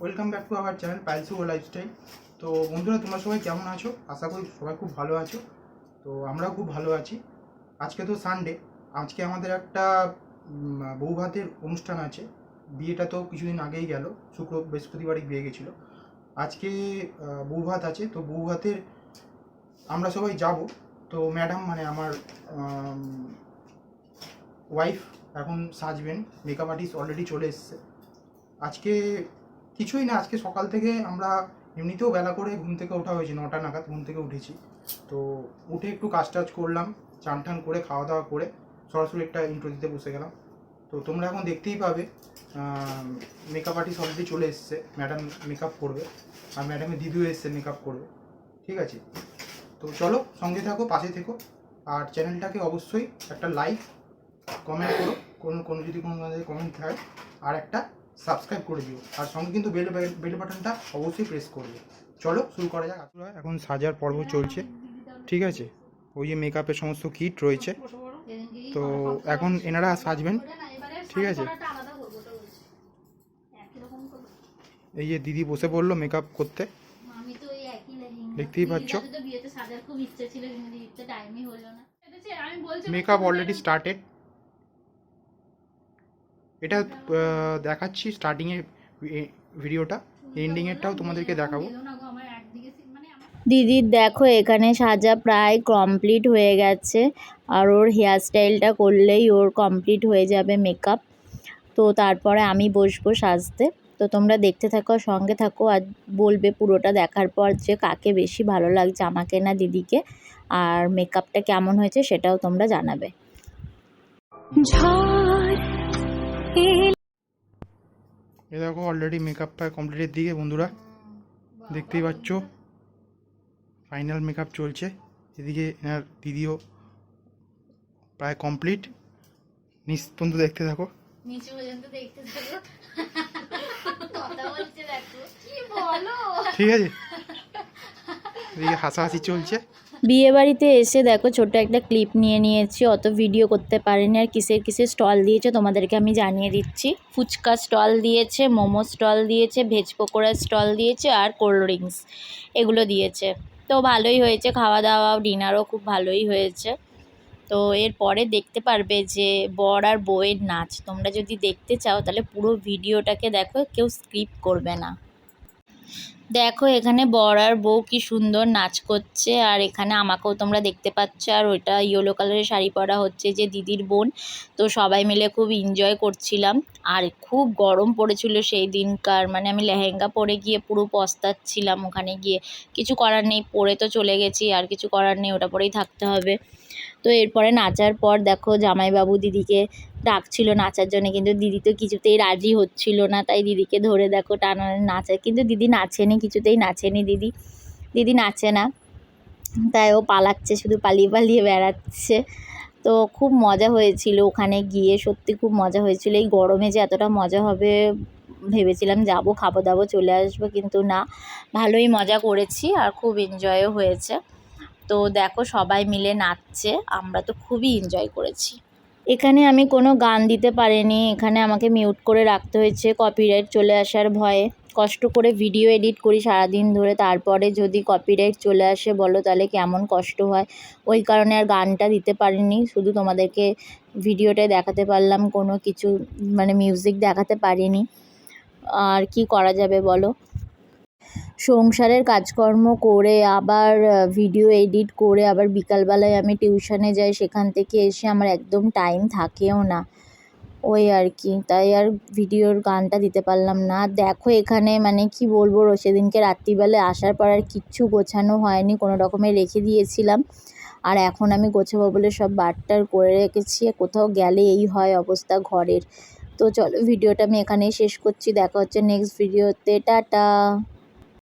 Welcome back to our channel পাইলসু ও lifestyle. তো বন্ধুরা তোমরা সবাই কেমন আছো? আশা করি সবাই খুব ভালো আছো। তো আমরাও খুব ভালো আছি। আজকে তো সানডে আজকে আমাদের একটা উম, বউ ভাতের অনুষ্ঠান আছে। বিয়েটা তো কিছুদিন আগেই গেল শুক্র বৃহস্পতিবারই বিয়ে গেছিল। আজকে আহ, বউ ভাত আছে। তো বউ ভাতের আমরা সবাই যাব। তো ম্যাডাম মানে আমার ওয়াইফ এখন সাজবেন মেকআপ আর্টিস্ট অলরেডি চলে এসছে। আজকে কিছুই না, আজকে সকাল থেকে আমরা এমনিতেও বেলা করে ঘুম থেকে ওঠা হয়েছে, নটা নাগাদ ঘুম থেকে উঠেছি। তো উঠে একটু কাজ টাজ করলাম, চান টান করে, খাওয়া দাওয়া করে, সরাসরি একটা ইন্ট্রো দিতে বসে গেলাম। তো তোমরা এখন দেখতেই পাবে মেকআপ আর্টিস্ট অলরেডি চলে এসছে ম্যাডাম মেকআপ করবে, আর ম্যাডামের দিদিও এসছে মেকআপ করবে, ঠিক আছে? তো চলো, সঙ্গে থাকো, পাশে থেকো, আর চ্যানেলটাকে অবশ্যই একটা লাইক কমেন্ট করো, কোনো কোনো যদি কোনো কমেন্ট থাকে আর একটা সাবস্ক্রাইব করে দিও। আর সঙ্গে কিন্তু বেল বেল বাটনটা অবশ্যই প্রেস করবে চলো শুরু করা যাক। এখন সাজার পর্ব চলছে। ঠিক আছে? ওই যে মেকআপের সমস্ত কিট রয়েছে। তো এখন এনারা সাজবেন। ঠিক আছে। এই যে দিদি বসে পড়ল মেকআপ করতে। দেখতেই পাচ্ছ। দিদিটাকে তো বিয়েতে সাজার খুব ইচ্ছে ছিল কিন্তু দিদিতে টাইমই হলো না সেটা আমি বলছি মেকআপ অলরেডি স্টার্টেড এটা দেখাচ্ছি স্টার্টিংয়ে ভিডিওটা এন্ডিংয়েরটাও তোমাদেরকে দেখাবো। দিদির দেখো এখানে সাজা প্রায় কমপ্লিট হয়ে গেছে আর ওর হেয়ার স্টাইলটা করলেই ওর কমপ্লিট হয়ে যাবে মেকআপ তো তারপরে আমি বসবো সাজতে। তো তোমরা দেখতে থাকো সঙ্গে থাকো আর বলবে পুরোটা দেখার পর যে কাকে বেশি ভালো লাগছে আমাকে না দিদিকে আর মেকআপটা কেমন হয়েছে সেটাও তোমরা জানাবে। এ দেখো অলরেডি মেকআপ প্রায় কমপ্লিটের দিকে বন্ধুরা। দেখতেই পাচ্ছ? ফাইনাল মেকআপ চলছে। এদিকে এনার দিদিও প্রায় কমপ্লিট নিচ পর্যন্ত দেখতে থাকো। নিচে পর্যন্ত দেখতে থাকো। কথা বলছে দেখো। কি বলো? ঠিক আছে। এদিকে হাসাহাসি চলছে। বিয়ে বাড়িতে এসে দেখো ছোট একটা ক্লিপ নিয়ে নিয়েছি, অত ভিডিও করতে পারিনি। আর কিসের কিসের স্টল দিয়েছে তোমাদেরকে আমি জানিয়ে দিচ্ছি। ফুচকা স্টল দিয়েছে, মোমো স্টল দিয়েছে, ভেজ পকোড়ার স্টল দিয়েছে, আর কোল্ড ড্রিঙ্কস এগুলো দিয়েছে। তো ভালোই হয়েছে খাওয়া দাওয়া ডিনারও খুব ভালোই হয়েছে। তো এরপরে দেখতে পারবে যে বর আর বউয়ের নাচ। তোমরা যদি দেখতে চাও তাহলে পুরো ভিডিওটাকে দেখো, কেউ স্ক্রিপ্ট করবে না। দেখো, এখানে বর আর বউ কি সুন্দর নাচ করছে। আর এখানে আমাকেও তোমরা দেখতে পাচ্ছ। আর ওইটা ইয়েলো কালারের শাড়ি পরা হচ্ছে যে দিদির বোন। তো সবাই মিলে খুব এনজয় করছিলাম। আর খুব গরম পড়েছিল সেই দিনকার। মানে আমি লেহেঙ্গা পরে গিয়ে পুরো পস্তাচ্ছিলাম ওখানে গিয়ে। কিছু করার নেই, পরে তো চলে গেছি। আর কিছু করার নেই, ওটা পরেই থাকতে হবে। তো এরপরে নাচার পর দেখো, জামাইবাবু দিদিকে ডাকছিল নাচার জন্য। কিন্তু দিদি তো কিছুতেই রাজি হচ্ছিল না। তাই দিদিকে ধরে দেখো, টানা নাচে। কিন্তু দিদি নাচেনি কিছুতেই নাচেনি দিদি। দিদি নাচে না। তাই ও পালাচ্ছে, শুধু পালিয়ে পালিয়ে বেড়াচ্ছে। তো খুব মজা হয়েছিল ওখানে গিয়ে, সত্যি খুব মজা হয়েছিল। এই গরমে যে এতটা মজা হবে ভেবেছিলাম যাব, খাব দাবো, চলে আসব, কিন্তু না, ভালোই মজা করেছি আর খুব এনজয়ও হয়েছে। তো দেখো সবাই মিলে নাচছে, আমরা তো খুবই এনজয় করেছি। এখানে আমি কোনো গান দিতে পারিনি। এখানে আমাকে মিউট করে রাখতে হয়েছে। কপিরাইট চলে আসার ভয়ে। কষ্ট করে ভিডিও এডিট করি সারাদিন ধরে। তারপরে যদি কপিরাইট চলে আসে, বলো তাহলে কেমন কষ্ট হয়? ওই কারণে আর গানটা দিতে পারিনি। শুধু তোমাদেরকে ভিডিওটাই দেখাতে পারলাম, কোনো কিছু মানে মিউজিক দেখাতে পারিনি। আর কি করা যাবে বলো? সংসারের কাজকর্ম করে, আবার ভিডিও এডিট করে, আবার বিকালবেলায় আমি টিউশনে যাই, সেখান থেকে এসে আমার একদম টাইম থাকেও না। ওই আর কি, তাই আর ভিডিওর গানটা দিতে পারলাম না। দেখো এখানে মানে কি বলব সেদিনকে রাত্রিবেলায় আসার পর আর কিচ্ছু গোছানো হয়নি, কোনো রকমে রেখে দিয়েছিলাম। আর এখন আমি গোছাবো বলে সব বারটার করে রেখেছি কোথাও গেলে এই হয় অবস্থা ঘরের। তো চলো ভিডিওটা আমি এখানেই শেষ করছি, দেখা হচ্ছে নেক্সট ভিডিওতে টাটা।